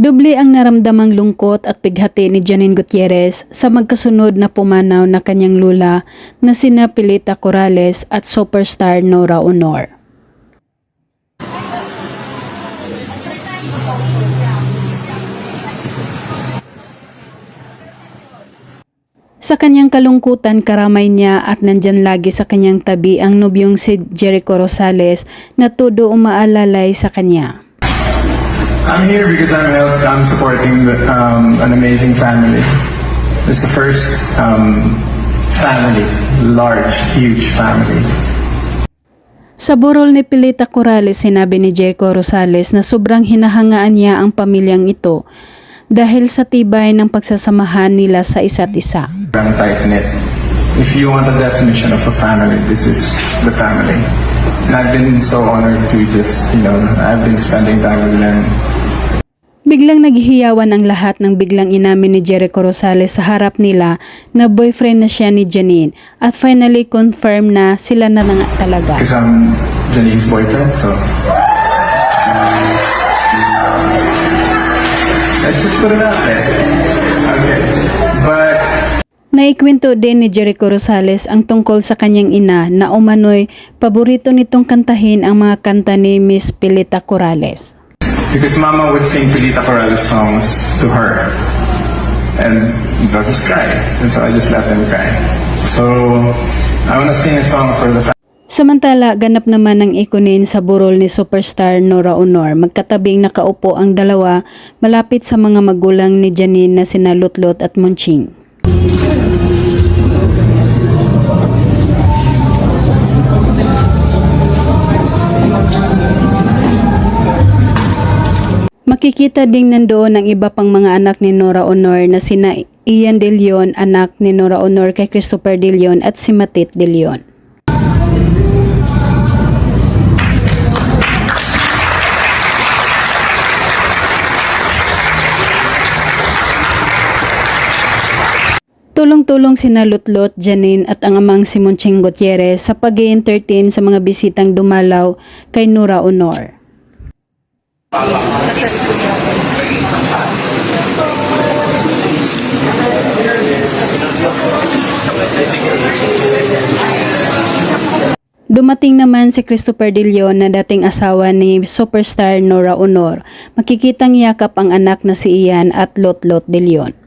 Doble ang naramdamang lungkot at pighati ni Janine Gutierrez sa magkasunod na pumanaw na kanyang lula na sina Pilita Corrales at superstar Nora Honor. Sa kanyang kalungkutan, karamay niya at nandyan lagi sa kanyang tabi ang nobyong si Jericho Rosales na todo umaalalay sa kanya. I'm here because I'm help, I'm supporting the, um, an amazing family. It's the first um, family, large, huge family. Sa burol ni Pilita Corrales, sinabi ni Jericho Rosales na sobrang hinahangaan niya ang pamilyang ito dahil sa tibay ng pagsasamahan nila sa isa't isa. Very tight knit. If you want a definition of a family, this is the family. And I've been so honored to just, you know, I've been spending time with them. Biglang naghihiyawan ang lahat ng biglang inamin ni Jericho Rosales sa harap nila na boyfriend na siya ni Janine at finally confirm na sila na nga talaga. Because I'm Janine's boyfriend, so. Let's just put it out there. Okay. Naikwento din ni Jericho Rosales ang tungkol sa kanyang ina na umano'y paborito nitong kantahin ang mga kanta ni Miss Pilita Corrales. Because Mama would sing Pilita Corrales songs to her. And they'll just cry. And so I just let them cry. So I want to sing a song for the family. Samantala, ganap naman ang ikunin sa burol ni superstar Nora Honor. Magkatabing nakaupo ang dalawa malapit sa mga magulang ni Janine na sina Lutlot at Munching. Makikita ding nandoon ang iba pang mga anak ni Nora Honor na sina Ian De Leon, anak ni Nora Honor kay Christopher De Leon at si Matit De Leon. Tulong-tulong sina Lutlot, Janine at ang amang si Monching Gutierrez sa pag entertain sa mga bisitang dumalaw kay Nora Honor. Dumating naman si Christopher De Leon na dating asawa ni superstar Nora Honor. Makikitang yakap ang anak na si Ian at Lotlot De Leon.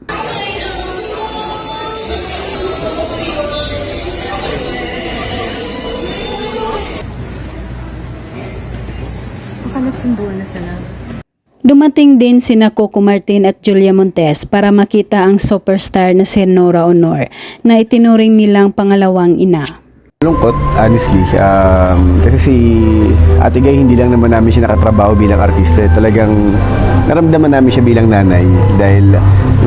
Dumating din sina Coco Martin at Julia Montes para makita ang superstar na si Nora Honor na itinuring nilang pangalawang ina. Lungkot, honestly. Um, kasi si Ate Gay, hindi lang naman namin siya nakatrabaho bilang artista. Talagang naramdaman namin siya bilang nanay. Dahil nung